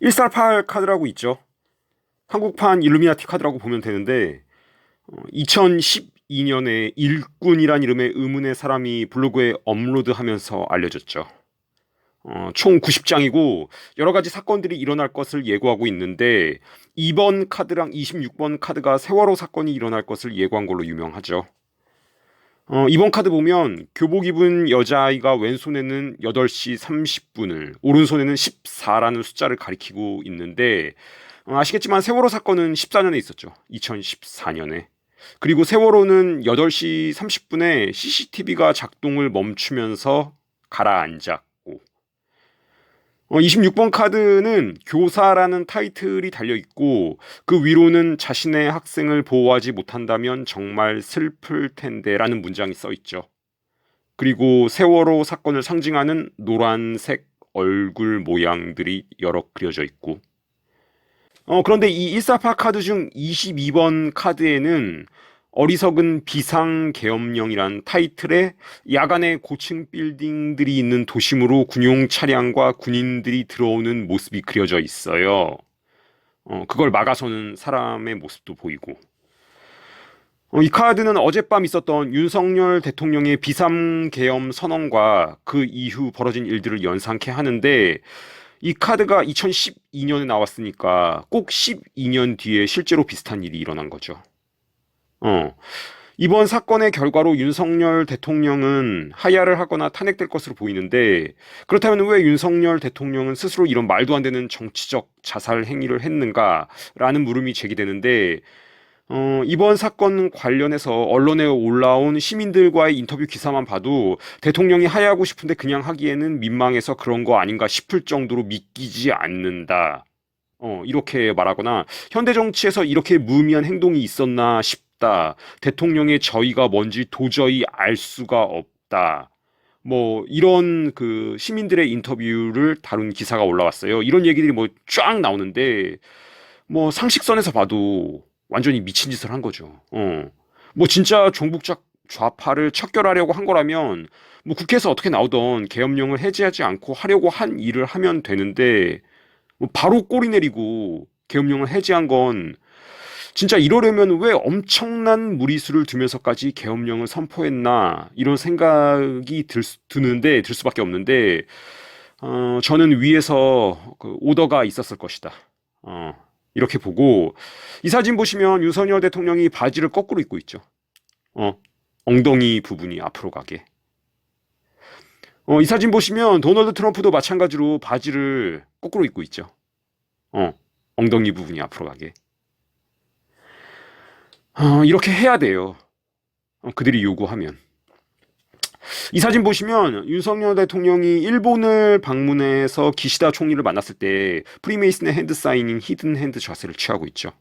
148 카드라고 있죠. 한국판 일루미나티 카드라고 보면 되는데 2012년에 일꾼이란 이름의 의문의 사람이 블로그에 업로드하면서 알려졌죠. 어, 총 90장이고 여러 가지 사건들이 일어날 것을 예고하고 있는데 이번 카드랑 26번 카드가 세월호 사건이 일어날 것을 예고한 걸로 유명하죠. 어, 이번 카드 보면 교복 입은 여자아이가 왼손에는 8시 30분을 오른손에는 14라는 숫자를 가리키고 있는데 어, 아시겠지만 세월호 사건은 14년에 있었죠. 2014년에. 그리고 세월호는 8시 30분에 CCTV가 작동을 멈추면서 가라앉았고 어, 26번 카드는 교사라는 타이틀이 달려 있고 그 위로는 자신의 학생을 보호하지 못한다면 정말 슬플 텐데 라는 문장이 써 있죠. 그리고 세월호 사건을 상징하는 노란색 얼굴 모양들이 여러 그려져 있고 어, 그런데 이 148 카드 중 22번 카드에는 어리석은 비상계엄령이란 타이틀에 야간에 고층 빌딩들이 있는 도심으로 군용 차량과 군인들이 들어오는 모습이 그려져 있어요. 어, 그걸 막아서는 사람의 모습도 보이고. 어, 이 카드는 어젯밤 있었던 윤석열 대통령의 비상계엄 선언과 그 이후 벌어진 일들을 연상케 하는데 이 카드가 2012년에 나왔으니까 꼭 12년 뒤에 실제로 비슷한 일이 일어난 거죠. 어. 이번 사건의 결과로 윤석열 대통령은 하야를 하거나 탄핵될 것으로 보이는데 그렇다면 왜 윤석열 대통령은 스스로 이런 말도 안 되는 정치적 자살 행위를 했는가라는 물음이 제기되는데 어, 이번 사건 관련해서 언론에 올라온 시민들과의 인터뷰 기사만 봐도 대통령이 하야하고 싶은데 그냥 하기에는 민망해서 그런 거 아닌가 싶을 정도로 믿기지 않는다. 어, 이렇게 말하거나 현대 정치에서 이렇게 무의미한 행동이 있었나 싶 다. 대통령의 저희가 뭔지 도저히 알 수가 없다. 뭐 이런 그 시민들의 인터뷰를 다룬 기사가 올라왔어요. 이런 얘기들이 뭐 쫙 나오는데 뭐 상식선에서 봐도 완전히 미친 짓을 한 거죠. 어. 뭐 진짜 종북적 좌파를 척결하려고 한 거라면 뭐 국회에서 어떻게 나오던 계엄령을 해제하지 않고 하려고 한 일을 하면 되는데 뭐 바로 꼬리 내리고 계엄령을 해제한 건 진짜 이러려면 왜 엄청난 무리수를 두면서까지 계엄령을 선포했나 이런 생각이 들, 드는데 들 수밖에 없는데 어, 저는 위에서 그 오더가 있었을 것이다. 어, 이렇게 보고 이 사진 보시면 윤석열 대통령이 바지를 거꾸로 입고 있죠. 어, 엉덩이 부분이 앞으로 가게. 어, 이 사진 보시면 도널드 트럼프도 마찬가지로 바지를 거꾸로 입고 있죠. 어, 엉덩이 부분이 앞으로 가게. 어, 이렇게 해야 돼요. 어, 그들이 요구하면. 이 사진 보시면 윤석열 대통령이 일본을 방문해서 기시다 총리를 만났을 때 프리메이슨의 핸드 사인인 히든 핸드 자세를 취하고 있죠.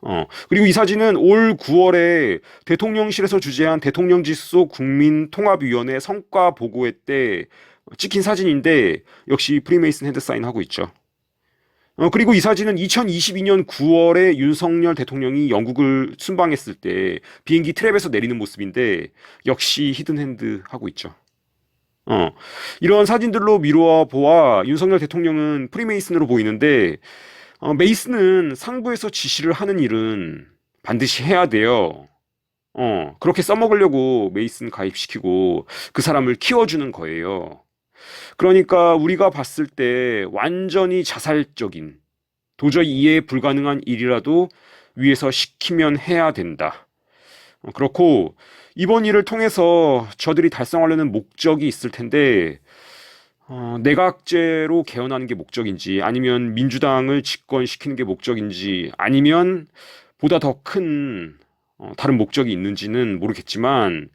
어, 그리고 이 사진은 올 9월에 대통령실에서 주재한 대통령 지수 국민 통합위원회 성과 보고회 때 찍힌 사진인데 역시 프리메이슨 핸드 사인 하고 있죠. 어, 그리고 이 사진은 2022년 9월에 윤석열 대통령이 영국을 순방했을 때 비행기 트랩에서 내리는 모습인데 역시 히든핸드 하고 있죠. 어, 이런 사진들로 미루어 보아 윤석열 대통령은 프리메이슨으로 보이는데 어, 메이슨은 상부에서 지시를 하는 일은 반드시 해야 돼요. 어, 그렇게 써먹으려고 메이슨 가입시키고 그 사람을 키워주는 거예요. 그러니까 우리가 봤을 때 완전히 자살적인 도저히 이해 불가능한 일이라도 위에서 시키면 해야 된다. 어, 그렇고 이번 일을 통해서 저들이 달성하려는 목적이 있을 텐데 어, 내각제로 개헌하는 게 목적인지 아니면 민주당을 집권시키는 게 목적인지 아니면 보다 더 큰 어, 다른 목적이 있는지는 모르겠지만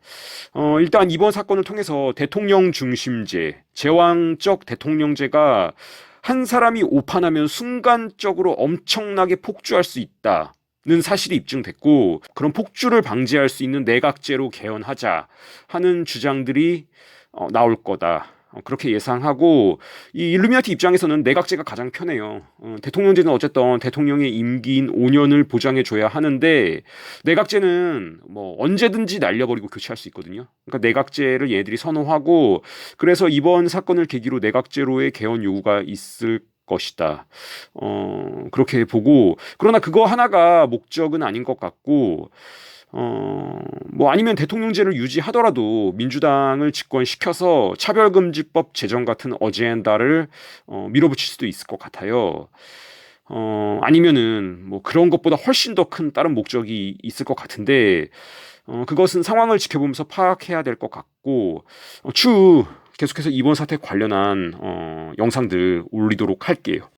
어, 일단 이번 사건을 통해서 대통령 중심제, 제왕적 대통령제가 한 사람이 오판하면 순간적으로 엄청나게 폭주할 수 있다. 는 사실이 입증됐고 그런 폭주를 방지할 수 있는 내각제로 개헌하자 하는 주장들이 어, 나올 거다. 어, 그렇게 예상하고 이 일루미나티 입장에서는 내각제가 가장 편해요. 어, 대통령제는 어쨌든 대통령의 임기인 5년을 보장해 줘야 하는데 내각제는 뭐 언제든지 날려버리고 교체할 수 있거든요. 그러니까 내각제를 얘들이 선호하고 그래서 이번 사건을 계기로 내각제로의 개헌 요구가 있을 것이다. 어, 그렇게 보고 그러나 그거 하나가 목적은 아닌 것 같고 어, 뭐 아니면 대통령제를 유지하더라도 민주당을 집권시켜서 차별금지법 제정 같은 어젠다를 어, 밀어붙일 수도 있을 것 같아요. 어, 아니면은 뭐 그런 것보다 훨씬 더 큰 다른 목적이 있을 것 같은데 어, 그것은 상황을 지켜보면서 파악해야 될 것 같고 어, 추후 계속해서 이번 사태 관련한 어, 영상들 올리도록 할게요.